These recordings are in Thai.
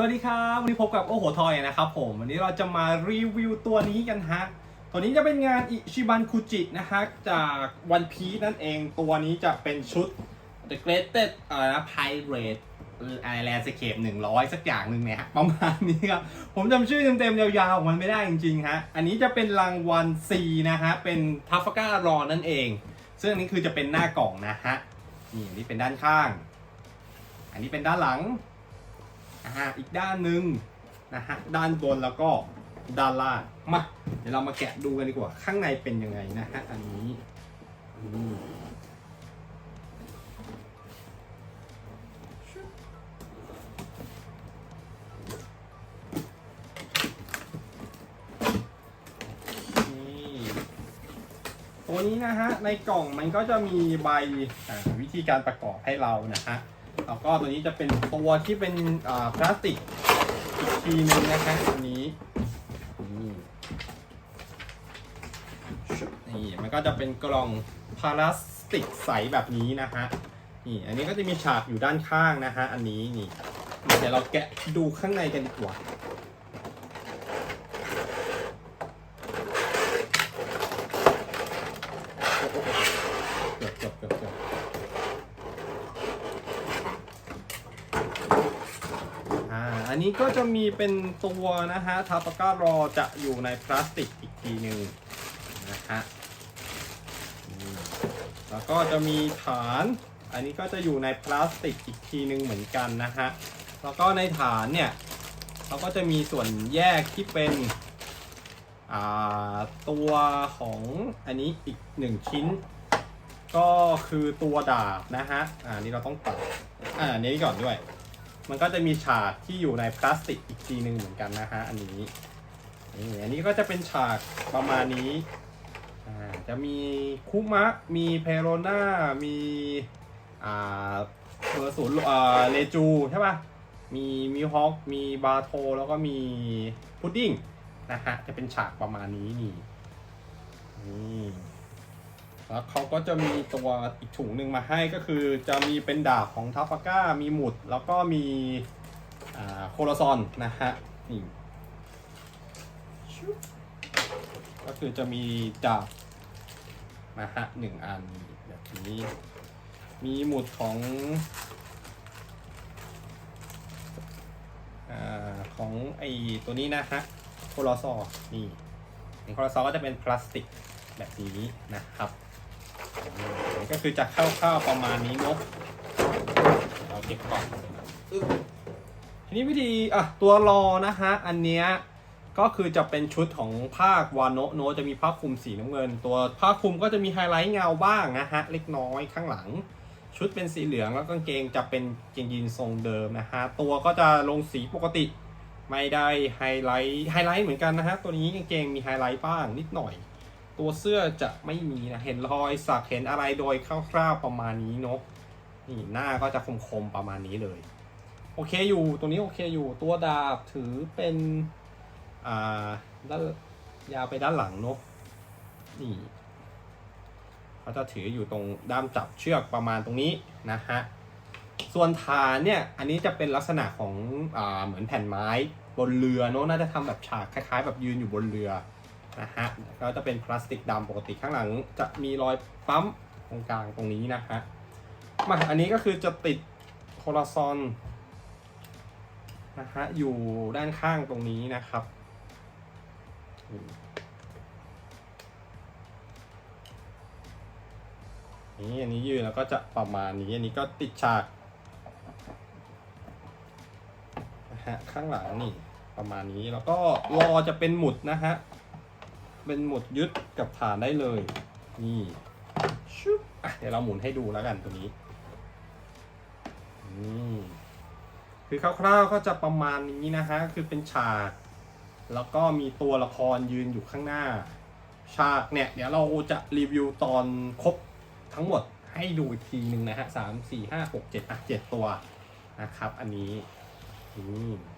สวัสดีครับ วันนี้พบกับโอโหทอยนะครับผม วันนี้เราจะมารีวิวตัวนี้กันฮะ ตัวนี้จะเป็นงานอิชิบันคุจินะฮะ จากวันพีนั่นเองตัวนี้จะเป็นชุด The Greatest อะไรนะ Pirate อะไรแลนด์สเคปหนึ่งร้อยสักอย่างหนึ่งเนี่ยฮะประมาณนี้ครับ ผมจำชื่อเต็มๆยาวๆของมันไม่ได้จริงๆฮะ อันนี้จะเป็นรางวัล C นะฮะ เป็นทัฟฟการารอนั่นเอง ซึ่งอันนี้คือจะเป็นหน้ากล่องนะฮะ นี่อันนี้เป็นด้านข้าง อันนี้เป็นด้านหลัง นะฮะอีกด้านหนึ่งนะฮะด้านบนแล้วก็ด้านล่างมาเดี๋ยวเรามาแกะดูกันดีกว่าข้างในเป็นยังไงนะฮะอันนี้นี่ตัวนี้นะฮะในกล่องมันก็จะมีใบวิธีการประกอบให้เรานะฮะ แล้วก็ตัวนี้จะเป็นตัวที่เป็นอ่าพลาสติกอีกทีนึงนะคะอันนี้นี่ชุบนี่มันก็จะเป็นกล่องพลาสติกใสแบบนี้นะฮะนี่อันนี้ก็จะมีฉากอยู่ด้านข้างนะฮะอันนี้นี่เดี๋ยวเราแกะดูข้างในกันดีกว่าโอ้โหเกือบเกือบเกือบเกือบ อ่า อั นนี้ก็จะมีเป็นตัวนะฮะทาปาการอจะอยู่ในพลาสติกอีกทีหนึ่งนะฮะแล้วก็จะมีฐาน อันนี้ก็จะอยู่ในพลาสติกอีกทีหนึ่งเหมือนกันนะฮะ แล้วก็ในฐานเนี่ยเราก็จะมีส่วนแยกที่เป็นอ่าตัวของอันนี้อีกหนึ่งชิ้น ก็คือตัวดาบนะฮะ อ่านี่เราต้องตัด อ่าอันนี้ก่อนด้วย มันก็จะมีฉากที่อยู่ในพลาสติกอีกทีหนึ่งเหมือนกันนะฮะอันนี้นี่อันนี้ก็จะเป็นฉากประมาณนี้จะมีคุมะ มีเพโรนามีอ่าเอร์ศูนย์อ่าเลจูใช่ป่ะ มีมิฮอกมีบาโท แล้วก็มีพุดดิ้งนะฮะ จะเป็นฉากประมาณนี้นี่นี่ แล้วเขาก็จะมีตัวอีกถุงหนึ่งมาให้ก็คือจะมีเป็นดาบของทัฟฟาก้ามีหมุด แล้วก็มีอ่าโคโลซอนนะฮะนี่ก็คือจะมีดาบนะฮะหนึ่งอันแบบนี้มีหมุดของอของไอตัวนี้นะฮะโคลอซอนี่ในโคลอซอก็จะเป็นพลาสติกแบบนี้นะครับ ก็คือจะคร่าวๆประมาณนี้เนาะเดี๋ยวเราเก็บก่อนอึ๊บทีนี้วิธีอะตัวรอนะฮะอันเนี้ยก็คือจะเป็นชุดของภาควานโนะโนะจะมีผ้าคลุมสีน้ำเงิน ตัวผ้าคลุมก็จะมีไฮไลท์เงาบ้างนะฮะเล็กน้อยข้างหลัง ชุดเป็นสีเหลืองแล้วกางเกงจะเป็นเกงยีนทรงเดิมนะฮะตัวก็จะลงสีปกติ ไม่ได้ไฮไลท์ไฮไลท์เหมือนกันนะฮะตัวนี้กางเกงมีไฮไลท์บ้างนิดหน่อย ตัวเสื้อจะไม่มีนะ เห็นรอยสักเห็นอะไรโดยคร่าวๆประมาณนี้เนาะนี่หน้าก็จะคมๆประมาณนี้เลย โอเคอยู่ตัวนี้โอเคอยู่ตัวดาบถือเป็นอ่าด้านยาวไปด้านหลังเนาะนี่เขาจะถืออยู่ตรงด้ามจับเชือกประมาณตรงนี้นะฮะส่วนฐานเนี่ยอันนี้จะเป็นลักษณะของอาเหมือนแผ่นไม้บนเรือเนอะน่าจะทำแบบฉากคล้ายๆ แบบยืนอยู่บนเรือ นะฮะก็จะเป็นพลาสติกดำปกติข้างหลัง จะมีรอยปั๊มตรงกลางตรงนี้นะฮะมาอันนี้ก็คือจะติดโคลาซอนนะฮะอยู่ด้านข้างตรงนี้นะครับนี่อันนี้ยืนแล้วก็จะประมาณนี้อันนี้ก็ติดฉากนะฮะข้างหลังนี่ประมาณนี้แล้วก็รอจะเป็นหมุดนะฮะ เป็นหมุดยึดกับฐานได้เลย นี่ชุบเดี๋ยวเราหมุนให้ดูแล้วกันตัวนี้นี่คือคร่าวๆก็จะประมาณนี้นะฮะ คือเป็นฉาก แล้วก็มีตัวละครยืนอยู่ข้างหน้า ฉากเนี่ย เดี๋ยวเราจะรีวิวตอนครบทั้งหมดให้ดูอีกทีหนึ่งนะฮะสามสี่ห้าหกเจ็ดอะเจ็ดตัวนะครับ อันนี้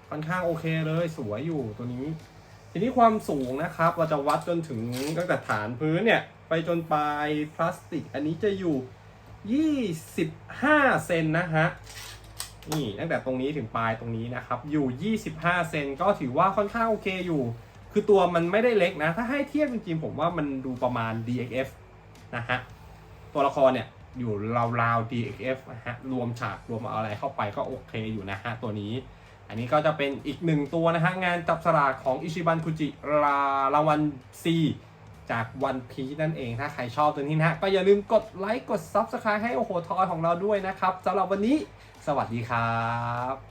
ค่อนข้างโอเคเลยสวยอยู่ตัวนี้ ทีนี้ความสูงนะครับเราจะวัดจนถึงตั้งแต่ฐานพื้นเนี่ยไปจนปลายพลาสติก อันนี้จะอยู่ 25 เซนนะฮะนี่ตั้งแต่ตรงนี้ถึงปลายตรงนี้นะครับ อยู่ 25 เซนก็ถือว่าค่อนข้างโอเคอยู่ คือตัวมันไม่ได้เล็กนะ ถ้าให้เทียบจริงๆผมว่ามันดูประมาณ DXF นะฮะ ตัวละครเนี่ยอยู่ราวๆ DXF นะฮะ รวมฉากรวมอะไรเข้าไปก็โอเคอยู่นะฮะตัวนี้ อันนี้ก็จะเป็นอีกหนึ่งตัวนะฮะ งานจับสลากของอิชิบันคุจิรารางวัล C จากวันพีนั่นเอง ถ้าใครชอบตัวนี้นะฮะ ก็อย่าลืมกดไลค์ กด Subscribe ให้โอโหทอยของเราด้วยนะครับสำหรับวันนี้ สวัสดีครับ